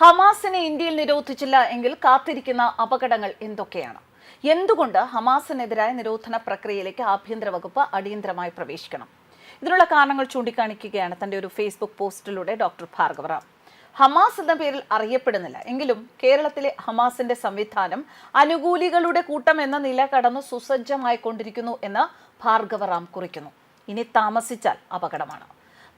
ഹമാസിനെ ഇന്ത്യയിൽ നിരോധിച്ചില്ല എങ്കിൽ കാത്തിരിക്കുന്ന അപകടങ്ങൾ എന്തൊക്കെയാണ്? എന്തുകൊണ്ട് ഹമാസിനെതിരായ നിരോധന പ്രക്രിയയിലേക്ക് ആഭ്യന്തര വകുപ്പ് അടിയന്തരമായി പ്രവേശിക്കണം? ഇതിനുള്ള കാരണങ്ങൾ ചൂണ്ടിക്കാണിക്കുകയാണ് തന്റെ ഒരു ഫേസ്ബുക്ക് പോസ്റ്റിലൂടെ ഡോക്ടർ ഭാർഗവറാം. ഹമാസ് എന്ന പേരിൽ അറിയപ്പെടുന്നില്ല. എങ്കിലും കേരളത്തിലെ ഹമാസിന്റെ സംവിധാനം അനുകൂലികളുടെ കൂട്ടം എന്ന നില കടന്ന് സുസജ്ജമായിക്കൊണ്ടിരിക്കുന്നു എന്ന് ഭാർഗവറാം കുറിക്കുന്നു. ഇനി താമസിച്ചാൽ അപകടമാണ്.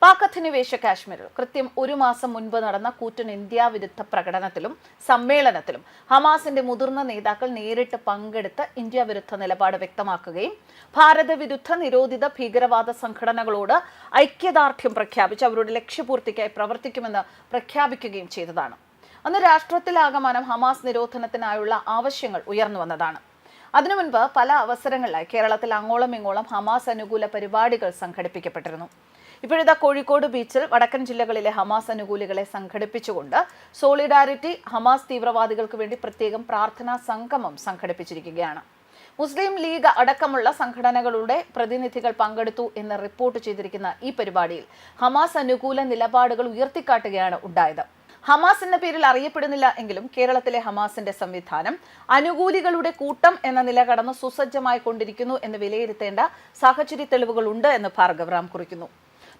പാക് അധിനിവേശ കാശ്മീരിൽ കൃത്യം ഒരു മാസം മുൻപ് നടന്ന കൂറ്റൻ ഇന്ത്യ വിരുദ്ധ പ്രകടനത്തിലും സമ്മേളനത്തിലും ഹമാസിന്റെ മുതിർന്ന നേതാക്കൾ നേരിട്ട് പങ്കെടുത്ത് ഇന്ത്യ വിരുദ്ധ നിലപാട് വ്യക്തമാക്കുകയും ഭാരത വിരുദ്ധ നിരോധിത ഭീകരവാദ സംഘടനകളോട് ഐക്യദാർഢ്യം പ്രഖ്യാപിച്ച് അവരുടെ ലക്ഷ്യപൂർത്തിക്കായി പ്രവർത്തിക്കുമെന്ന് പ്രഖ്യാപിക്കുകയും ചെയ്തതാണ്. അന്ന് രാഷ്ട്രത്തിലാകമാനം ഹമാസ് നിരോധനത്തിനായുള്ള ആവശ്യങ്ങൾ ഉയർന്നു വന്നതാണ്. അതിനു മുൻപ് പല അവസരങ്ങളിലായി കേരളത്തിൽ അങ്ങോളം ഇങ്ങോളം ഹമാസ് അനുകൂല പരിപാടികൾ സംഘടിപ്പിക്കപ്പെട്ടിരുന്നു. ഇപ്പോഴിതാ കോഴിക്കോട് ബീച്ചിൽ വടക്കൻ ജില്ലകളിലെ ഹമാസ് അനുകൂലികളെ സംഘടിപ്പിച്ചുകൊണ്ട് സോളിഡാരിറ്റി ഹമാസ് തീവ്രവാദികൾക്ക് വേണ്ടി പ്രത്യേകം പ്രാർത്ഥനാ സംഗമം സംഘടിപ്പിച്ചിരിക്കുകയാണ്. മുസ്ലിം ലീഗ് അടക്കമുള്ള സംഘടനകളുടെ പ്രതിനിധികൾ പങ്കെടുത്തു എന്ന് റിപ്പോർട്ട് ചെയ്തിരിക്കുന്ന ഈ പരിപാടിയിൽ ഹമാസ് അനുകൂല നിലപാടുകൾ ഉയർത്തിക്കാട്ടുകയാണ് ഉണ്ടായത്. ഹമാസ് എന്ന പേരിൽ അറിയപ്പെടുന്നില്ല എങ്കിലും കേരളത്തിലെ ഹമാസിന്റെ സംവിധാനം അനുകൂലികളുടെ കൂട്ടം എന്ന നില കടന്ന് സുസജ്ജമായി കൊണ്ടിരിക്കുന്നു എന്ന് വിലയിരുത്തേണ്ട സാഹചര്യ തെളിവുകളുണ്ട് എന്ന് ഭാർഗവറാം കുറിക്കുന്നു.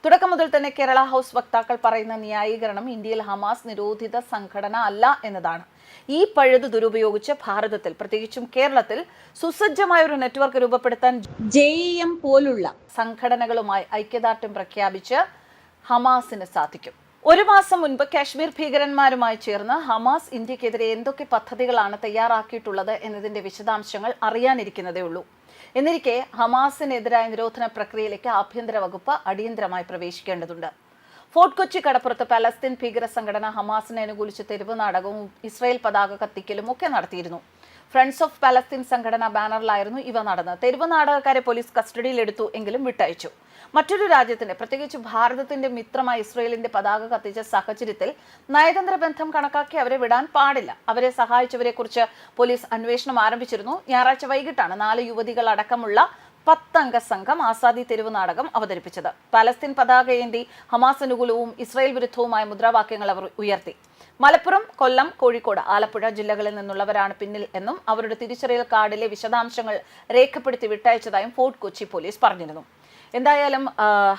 തുടക്കം മുതൽ തന്നെ കേരള ഹൗസ് വക്താക്കൾ പറയുന്ന ന്യായീകരണം ഇന്ത്യയിൽ ഹമാസ് നിരോധിത സംഘടന അല്ല എന്നതാണ്. ഈ പഴുത് ദുരുപയോഗിച്ച് ഭാരതത്തിൽ പ്രത്യേകിച്ചും കേരളത്തിൽ സുസജ്ജമായ ഒരു നെറ്റ്വർക്ക് രൂപപ്പെടുത്താൻ ജെ എം പോലുള്ള സംഘടനകളുമായി ഐക്യദാർഢ്യം പ്രഖ്യാപിച്ച് ഹമാസിന് സാധിക്കും. ഒരു മാസം മുൻപ് കാശ്മീർ ഭീകരന്മാരുമായി ചേർന്ന് ഹമാസ് ഇന്ത്യക്കെതിരെ എന്തൊക്കെ പദ്ധതികളാണ് തയ്യാറാക്കിയിട്ടുള്ളത് എന്നതിന്റെ വിശദാംശങ്ങൾ അറിയാനിരിക്കുന്നതേ ഉള്ളൂ എന്നിരിക്കെ ഹമാസിനെതിരായ നിരോധന പ്രക്രിയയിലേക്ക് ആഭ്യന്തര വകുപ്പ് അടിയന്തരമായി പ്രവേശിക്കേണ്ടതുണ്ട്. ഫോർട്ട് കൊച്ചി കടപ്പുറത്ത് പലസ്തീൻ ഭീകര സംഘടന ഹമാസിനെ അനുകൂലിച്ച് തെരുവ് നാടകവും ഇസ്രായേൽ പതാക കത്തിക്കലും ഒക്കെ നടത്തിയിരുന്നു. ഫ്രണ്ട്സ് ഓഫ് പാലസ്തീൻ സംഘടന ബാനറിലായിരുന്നു ഇവ നടന്നത്. തെരുവ് നാടകക്കാരെ പോലീസ് കസ്റ്റഡിയിലെടുത്തു എങ്കിലും വിട്ടയച്ചു. മറ്റൊരു രാജ്യത്തിന്റെ പ്രത്യേകിച്ച് ഭാരതത്തിന്റെ മിത്രമായ ഇസ്രയേലിന്റെ പതാക കത്തിച്ച സാഹചര്യത്തിൽ നയതന്ത്ര ബന്ധം കണക്കാക്കി അവരെ വിടാൻ പാടില്ല. അവരെ സഹായിച്ചവരെ കുറിച്ച് പോലീസ് അന്വേഷണം ആരംഭിച്ചിരുന്നു. ഞായറാഴ്ച വൈകിട്ടാണ് നാല് യുവതികൾ അടക്കമുള്ള പത്തംഗ സംഘം ആസാദി തെരുവ് നാടകം അവതരിപ്പിച്ചത്. പലസ്തീൻ പതാകയേന്തി ഹമാസ് അനുകൂലവും ഇസ്രായേൽ വിരുദ്ധവുമായ മുദ്രാവാക്യങ്ങൾ അവർ ഉയർത്തി. മലപ്പുറം കൊല്ലം കോഴിക്കോട് ആലപ്പുഴ ജില്ലകളിൽ നിന്നുള്ളവരാണ് പിന്നിൽ എന്നും അവരുടെ തിരിച്ചറിയൽ കാർഡിലെ വിശദാംശങ്ങൾ രേഖപ്പെടുത്തി വിട്ടയച്ചതായും ഫോർട്ട് കൊച്ചി പോലീസ് പറഞ്ഞിരുന്നു. എന്തായാലും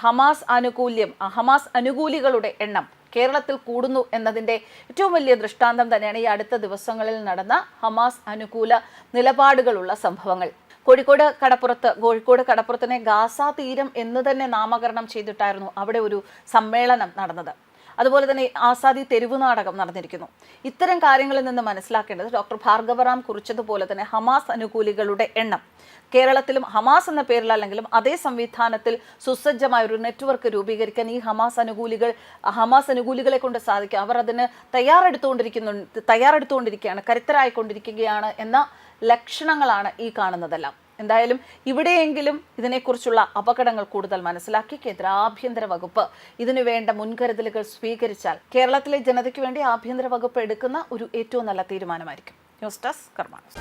ഹമാസ് ആനുകൂല്യം ഹമാസ് അനുകൂലികളുടെ എണ്ണം കേരളത്തിൽ കൂടുന്നു എന്നതിന്റെ ഏറ്റവും വലിയ ദൃഷ്ടാന്തം തന്നെയാണ് ഈ അടുത്ത ദിവസങ്ങളിൽ നടന്ന ഹമാസ് അനുകൂല നിലപാടുകളുള്ള സംഭവങ്ങൾ. കോഴിക്കോട് കടപ്പുറത്ത് കോഴിക്കോട് കടപ്പുറത്തിനെ ഗാസ തീരം എന്ന് തന്നെ നാമകരണം ചെയ്തിട്ടായിരുന്നു അവിടെ ഒരു സമ്മേളനം നടന്നത്. അതുപോലെ തന്നെ ആസാദി തെരുവ് നാടകം നടന്നിരിക്കുന്നു. ഇത്തരം കാര്യങ്ങളിൽ നിന്ന് മനസ്സിലാക്കേണ്ടത് ഡോക്ടർ ഭാർഗവറാം കുറിച്ചതുപോലെ തന്നെ ഹമാസ് അനുകൂലികളുടെ എണ്ണം. കേരളത്തിലും ഹമാസ് എന്ന പേരിൽ അല്ലെങ്കിലും അതേ സംവിധാനത്തിൽ സുസജ്ജമായ ഒരു നെറ്റ്വർക്ക് രൂപീകരിക്കാൻ ഈ ഹമാസ് അനുകൂലികൾ ഹമാസ് അനുകൂലികളെ കൊണ്ട് സാധിക്കും. അവർ അതിന് തയ്യാറെടുത്തുകൊണ്ടിരിക്കുന്നു തയ്യാറെടുത്തുകൊണ്ടിരിക്കുകയാണ് കരുത്തരായിക്കൊണ്ടിരിക്കുകയാണ് എന്ന ലക്ഷണങ്ങളാണ് ഈ കാണുന്നതെല്ലാം. എന്തായാലും ഇവിടെയെങ്കിലും ഇതിനെക്കുറിച്ചുള്ള അപകടങ്ങൾ കൂടുതൽ മനസ്സിലാക്കി കേന്ദ്ര ആഭ്യന്തര വകുപ്പ്. ഇതിനു വേണ്ട മുൻകരുതലുകൾ സ്വീകരിച്ചാൽ കേരളത്തിലെ ജനതയ്ക്ക് വേണ്ടി ആഭ്യന്തര വകുപ്പ് എടുക്കുന്ന ഒരു ഏറ്റവും നല്ല തീരുമാനമായിരിക്കും. News desk കർമാനസ്.